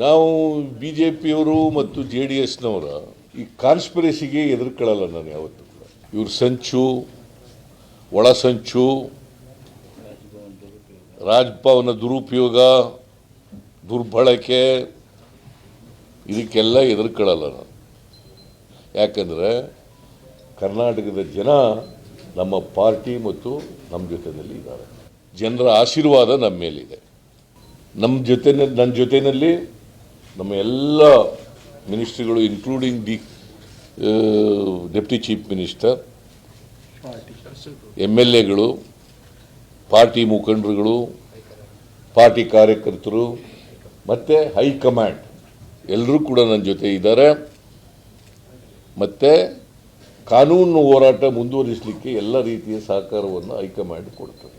ನಾವು B J ಪಿಯವರು ಮತ್ತು ಜೆ ಡಿ ಎಸ್ನವರ ಈ ಕಾನ್ಸ್ಪಿರಸಿಗೆ ಎದುರುಕೊಳ್ಳಲ್ಲ ನಾನು ಯಾವತ್ತೂ ಕೂಡ. ಇವ್ರ ಸಂಚು, ಒಳ ಸಂಚು, ರಾಜ್ಭವನ ದುರುಪಯೋಗ, ದುರ್ಬಳಕೆ, ಇದಕ್ಕೆಲ್ಲ ಎದುರುಕೊಳ್ಳಲ್ಲ ನಾನು. ಯಾಕಂದರೆ ಕರ್ನಾಟಕದ ಜನ ನಮ್ಮ ಪಾರ್ಟಿ ಮತ್ತು ನಮ್ಮ ಜೊತೆಯಲ್ಲಿ ಇದ್ದಾರೆ. ಜನರ ಆಶೀರ್ವಾದ ನಮ್ಮ ಮೇಲಿದೆ. ನಮ್ಮ ಜೊತೆ ನನ್ನ ಜೊತೆಯಲ್ಲಿ ನಮ್ಮ ಎಲ್ಲ ಮಿನಿಸ್ಟ್ರಿಗಳು including the deputy chief minister M L ಎಗಳು ಪಾರ್ಟಿ ಮುಖಂಡರುಗಳು ಪಾರ್ಟಿ ಕಾರ್ಯಕರ್ತರು, ಮತ್ತು ಹೈಕಮಾಂಡ್ ಎಲ್ಲರೂ ಕೂಡ ನನ್ನ ಜೊತೆ ಇದ್ದಾರೆ. ಮತ್ತು ಕಾನೂನು ಹೋರಾಟ ಮುಂದುವರಿಸಲಿಕ್ಕೆ ಎಲ್ಲ ರೀತಿಯ ಸಹಕಾರವನ್ನು ಹೈಕಮಾಂಡ್ ಕೊಡ್ತದೆ